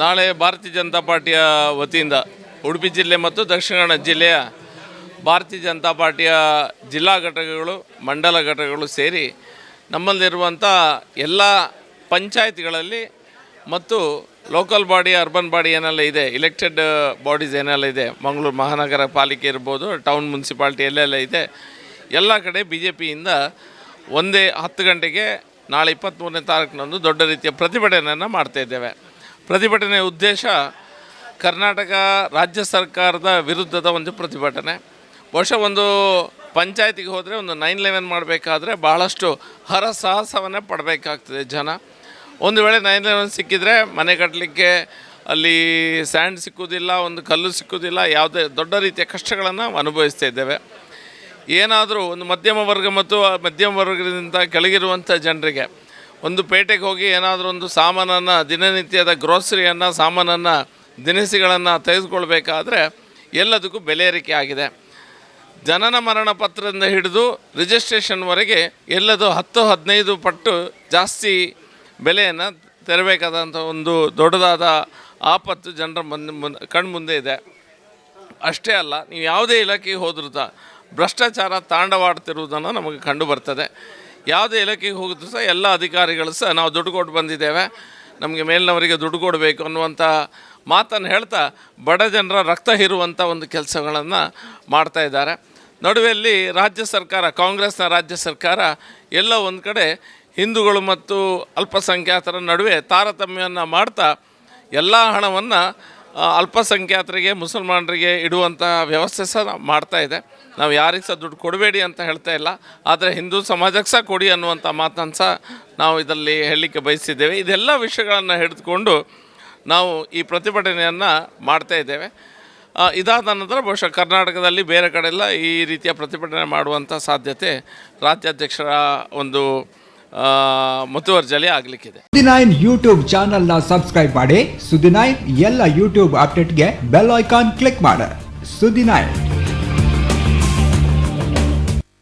ನಾಳೆ ಭಾರತೀಯ ಜನತಾ ಪಾರ್ಟಿಯ ವತಿಯಿಂದ ಉಡುಪಿ ಜಿಲ್ಲೆ ಮತ್ತು ದಕ್ಷಿಣ ಕನ್ನಡ ಜಿಲ್ಲೆಯ ಭಾರತೀಯ ಜನತಾ ಪಾರ್ಟಿಯ ಜಿಲ್ಲಾ ಘಟಕಗಳು, ಮಂಡಲ ಘಟಕಗಳು ಸೇರಿ ನಮ್ಮಲ್ಲಿರುವಂಥ ಎಲ್ಲ ಪಂಚಾಯತ್ಗಳಲ್ಲಿ ಮತ್ತು ಲೋಕಲ್ ಬಾಡಿ ಅರ್ಬನ್ ಬಾಡಿ ಏನೆಲ್ಲ ಇದೆ ಇಲೆಕ್ಟೆಡ್ ಬಾಡೀಸ್ ಏನೆಲ್ಲ ಇದೆ, ಮಂಗಳೂರು ಮಹಾನಗರ ಪಾಲಿಕೆ ಇರ್ಬೋದು ಟೌನ್ ಮುನ್ಸಿಪಾಲ್ಟಿ ಎಲ್ಲೆಲ್ಲ ಇದೆ, ಎಲ್ಲ ಕಡೆ ಬಿ ಜೆ ಪಿಯಿಂದ ಒಂದೇ ಹತ್ತು ಗಂಟೆಗೆ ನಾಳೆ ಇಪ್ಪತ್ತ್ಮೂರನೇ ತಾರೀಕಿನಂದು ದೊಡ್ಡ ರೀತಿಯ ಪ್ರತಿಭಟನೆಯನ್ನು ಮಾಡ್ತಾ ಇದ್ದೇವೆ. ಪ್ರತಿಭಟನೆಯ ಉದ್ದೇಶ ಕರ್ನಾಟಕ ರಾಜ್ಯ ಸರ್ಕಾರದ ವಿರುದ್ಧದ ಒಂದು ಪ್ರತಿಭಟನೆ. ಬಹುಶಃ ಒಂದು ಪಂಚಾಯತಿಗೆ ಹೋದರೆ ಒಂದು ನೈನ್ ಲೆವೆನ್ ಮಾಡಬೇಕಾದ್ರೆ ಬಹಳಷ್ಟು ಹರಸಾಹಸವನ್ನೇ ಪಡಬೇಕಾಗ್ತದೆ ಜನ. ಒಂದು ವೇಳೆ ನೈನ್ ಲೆವೆನ್ ಸಿಕ್ಕಿದರೆ ಮನೆ ಕಟ್ಟಲಿಕ್ಕೆ ಅಲ್ಲಿ ಸ್ಯಾಂಡ್ ಸಿಕ್ಕುವುದಿಲ್ಲ ಒಂದು ಕಲ್ಲು ಸಿಕ್ಕುವುದಿಲ್ಲ ಯಾವುದೇ ದೊಡ್ಡ ರೀತಿಯ ಕಷ್ಟಗಳನ್ನು ಅನುಭವಿಸ್ತಾ ಇದ್ದೇವೆ. ಏನಾದರೂ ಒಂದು ಮಧ್ಯಮ ವರ್ಗ ಮತ್ತು ಮಧ್ಯಮ ವರ್ಗದಿಂದ ಕೆಳಗಿರುವಂಥ ಜನರಿಗೆ ಒಂದು ಪೇಟೆಗೆ ಹೋಗಿ ಏನಾದರೂ ಒಂದು ಸಾಮಾನನ್ನು, ದಿನನಿತ್ಯದ ಗ್ರೋಸರಿಯನ್ನು ಸಾಮಾನನ್ನು, ದಿನಸಿಗಳನ್ನು ತೆಗೆದುಕೊಳ್ಬೇಕಾದ್ರೆ ಎಲ್ಲದಕ್ಕೂ ಬೆಲೆ ಏರಿಕೆ ಆಗಿದೆ. ಜನನ ಮರಣ ಪತ್ರದಿಂದ ಹಿಡಿದು ರಿಜಿಸ್ಟ್ರೇಷನ್ವರೆಗೆ ಎಲ್ಲದು ಹತ್ತು, ಹದಿನೈದು ಪಟ್ಟು ಜಾಸ್ತಿ ಬೆಲೆಯನ್ನು ತೆರಬೇಕಾದಂಥ ಒಂದು ದೊಡ್ಡದಾದ ಆಪತ್ತು ಜನರ ಮುಂದೆ ಮುಂದೆ ಕಣ್ಮುಂದೆ ಇದೆ. ಅಷ್ಟೇ ಅಲ್ಲ, ನೀವು ಯಾವುದೇ ಇಲಾಖೆಗೆ ಹೋದ್ರೂ ಭ್ರಷ್ಟಾಚಾರ ತಾಂಡವಾಡ್ತಿರುವುದನ್ನು ನಮಗೆ ಕಂಡು ಬರ್ತದೆ. ಯಾವುದೇ ಇಲಾಖೆಗೆ ಹೋಗಿದ್ರು ಸಹ ಎಲ್ಲ ಅಧಿಕಾರಿಗಳು ಸಹ ನಾವು ದುಡ್ಡು ಕೊಟ್ಟು ಬಂದಿದ್ದೇವೆ. ನಮಗೆ ಮೇಲಿನವರಿಗೆ ದುಡ್ಡು ಕೊಡಬೇಕು ಅನ್ನುವಂಥ ಮಾತನ್ನು ಹೇಳ್ತಾ ಬಡ ಜನರ ರಕ್ತ ಹೀರುವಂಥ ಒಂದು ಕೆಲಸಗಳನ್ನು ಮಾಡ್ತಾ ಇದ್ದಾರೆ. ನಡುವೆಯಲ್ಲಿ ರಾಜ್ಯ ಸರ್ಕಾರ, ಕಾಂಗ್ರೆಸ್ನ ರಾಜ್ಯ ಸರ್ಕಾರ ಎಲ್ಲ ಒಂದು ಕಡೆ ಹಿಂದೂಗಳು ಮತ್ತು ಅಲ್ಪಸಂಖ್ಯಾತರ ನಡುವೆ ತಾರತಮ್ಯವನ್ನು ಮಾಡ್ತಾ ಎಲ್ಲ ಹಣವನ್ನು ಅಲ್ಪಸಂಖ್ಯಾತರಿಗೆ, ಮುಸಲ್ಮಾನರಿಗೆ ಇಡುವಂಥ ವ್ಯವಸ್ಥೆ ಸಹ ಮಾಡ್ತಾ ಇದೆ. ನಾವು ಯಾರಿಗೆ ಸಹ ದುಡ್ಡು ಕೊಡಬೇಡಿ ಅಂತ ಹೇಳ್ತಾ ಇಲ್ಲ. ಆದರೆ ಹಿಂದೂ ಸಮಾಜಕ್ಕೆ ಸಹ ಕೊಡಿ ಅನ್ನುವಂಥ ಮಾತನ್ನು ಸಹ ನಾವು ಇದರಲ್ಲಿ ಹೇಳಲಿಕ್ಕೆ ಬಯಸಿದ್ದೇವೆ. ಇದೆಲ್ಲ ವಿಷಯಗಳನ್ನು ಹಿಡಿದುಕೊಂಡು ನಾವು ಈ ಪ್ರತಿಭಟನೆಯನ್ನು ಮಾಡ್ತಾ ಇದ್ದೇವೆ. ಇದಾದ ನಂತರ ಬಹುಶಃ ಕರ್ನಾಟಕದಲ್ಲಿ ಬೇರೆ ಕಡೆಯೆಲ್ಲ ಈ ರೀತಿಯ ಪ್ರತಿಭಟನೆ ಮಾಡುವಂಥ ಸಾಧ್ಯತೆ ರಾಜ್ಯಾಧ್ಯಕ್ಷರ ಒಂದು ಮುತುವರ್ಜಲಿ ಆಗ್ಲಿಕ್ಕಿದೆ. ಸುದ್ದಿ ನೈನ್ ಯೂಟ್ಯೂಬ್ ಚಾನಲ್ನ ಸಬ್ಸ್ಕ್ರೈಬ್ ಮಾಡಿ. ಸುದಿನೈನ್ ಎಲ್ಲ ಯೂಟ್ಯೂಬ್ ಅಪ್ಡೇಟ್ಗೆ ಬೆಲ್ ಐಕಾನ್ ಕ್ಲಿಕ್ ಮಾಡಿ. ಸುದ್ದಿ ನೈನ್